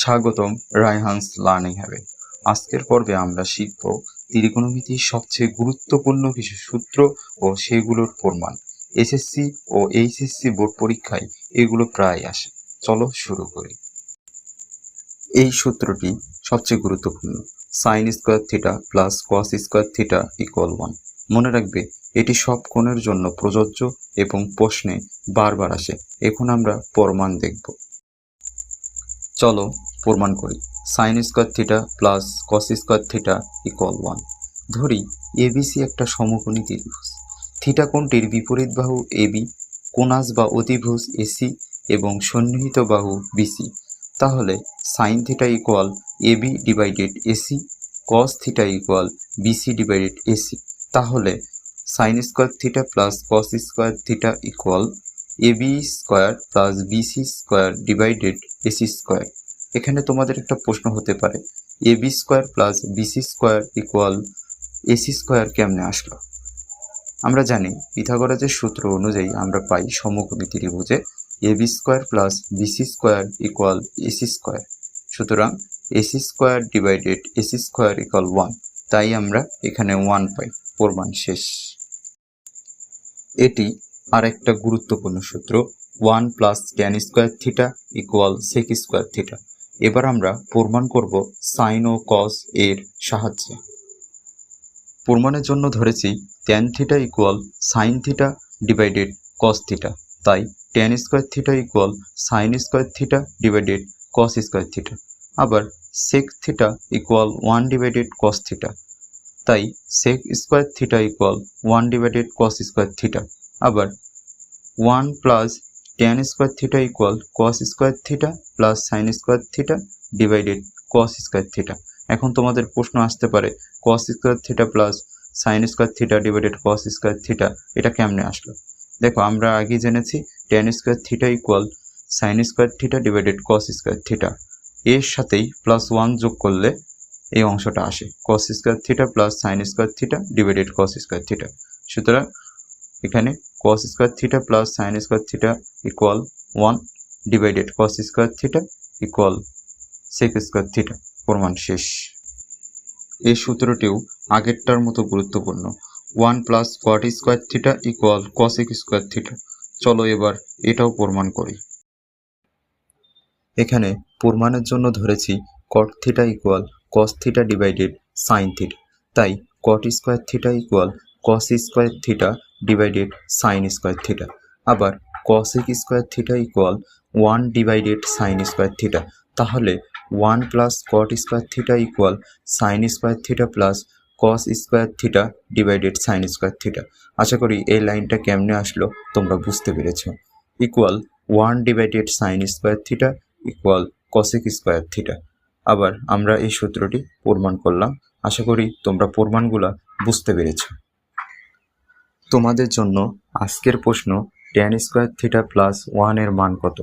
স্বাগতম, রায়হান্স লার্নিং হ্যাবে। আজকের পর্বে আমরা শিখব ত্রিকোণমিতির সবচেয়ে গুরুত্বপূর্ণ কিছু সূত্র ও সেগুলোর প্রমাণ। এসএসসি ও এইচএসসি বোর্ড পরীক্ষায় এগুলো প্রায় আসে। চলো শুরু করি। এই সূত্রটি সবচেয়ে গুরুত্বপূর্ণ। Sine square theta plus cos square theta equal one মনে রাখবে, এটি সব কোণের জন্য প্রযোজ্য এবং প্রশ্নে বারবার আসে। এখন আমরা প্রমাণ দেখব। চলো প্রমাণ করি। Sine square theta plus cos square theta equal one ধরি এবিসি একটা সমকোণী ত্রিভুজ। থিটা কোণটির বিপরীত বাহু এবি কোনাস বা অতিভুজ এসি এবং সন্নিহিত বাহু বিসি তাহলে sine theta equal AB divided AC cos theta equal BC divided AC তাহলে sine square theta plus cos square theta equal AB square plus BC square divided AC square এখানে তোমাদের একটা প্রশ্ন হতে পারে, A B square plus BC square equal AC square কেমনে আসলো? আমরা জানি পিথাগোরাসের সূত্র অনুযায়ী আমরা পাই সমকোণী ত্রিভুজে A B square plus BC square equal AC square. সুতরাং AC square divided AC square equal one, তাই আমরা এখানে ওয়ান পাই, প্রমাণ শেষ। এটি আর একটা গুরুত্বপূর্ণ সূত্র, one plus tan square theta equal sec square theta. এবার আমরা প্রমাণ করব সাইন ও কস এর সাহায্যে। প্রমাণের জন্য ধরেছি tan theta equal sine theta divided cos theta তাই tan square theta equal sine square theta divided cos square theta আবার sec theta equal one divided cos theta তাই sec square theta equal one divided cos square theta আবার one plus tan square theta equal cos square theta plus sine square theta divided cos square theta এখন তোমাদের প্রশ্ন আসতে পারে cos square theta plus sine square theta divided cos square theta এটা কেমনে আসলো? দেখো, আমরা আগে জেনেছি tan square theta equal sine square theta divided cos square theta এর সাথেই প্লাস ওয়ান যোগ করলে এই অংশটা আসে cos square theta plus sine square theta divided cos square theta সুতরাং এখানে cos square theta plus sine square theta equal one divided cos square theta equal sec square theta প্রমাণ শেষ। এই সূত্রটিও আগেরটার মতো গুরুত্বপূর্ণ। One plus cot square theta equal cosec square theta চলো এবার এটাও প্রমাণ করি। এখানে প্রমাণের জন্য ধরেছি cot theta equal cos theta divided sine theta তাই cot square theta equal cos square theta divided sine square theta আবার cosec square theta equal one divided sine square theta তাহলে one plus cot square theta equal sine square theta plus cos square theta divided sine square theta আশা করি এই লাইনটা কেমনে আসলো তোমরা বুঝতে পেরেছ। Equal one divided sine square theta equal cosec square theta আবার আমরা এই সূত্রটি প্রমাণ করলাম। আশা করি তোমরা প্রমাণগুলা বুঝতে পেরেছ। তোমাদের জন্য আজকের প্রশ্ন ট্যান স্কোয়ার থিটা প্লাস ওয়ানের মান কত?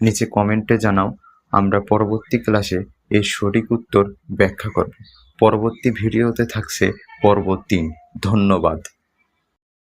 নিচে কমেন্টে জানাও, আমরা পরবর্তী ক্লাসে এর সঠিক উত্তর ব্যাখ্যা করব। পরবর্তী ভিডিওতে থাকছে পর্ব তিন। ধন্যবাদ।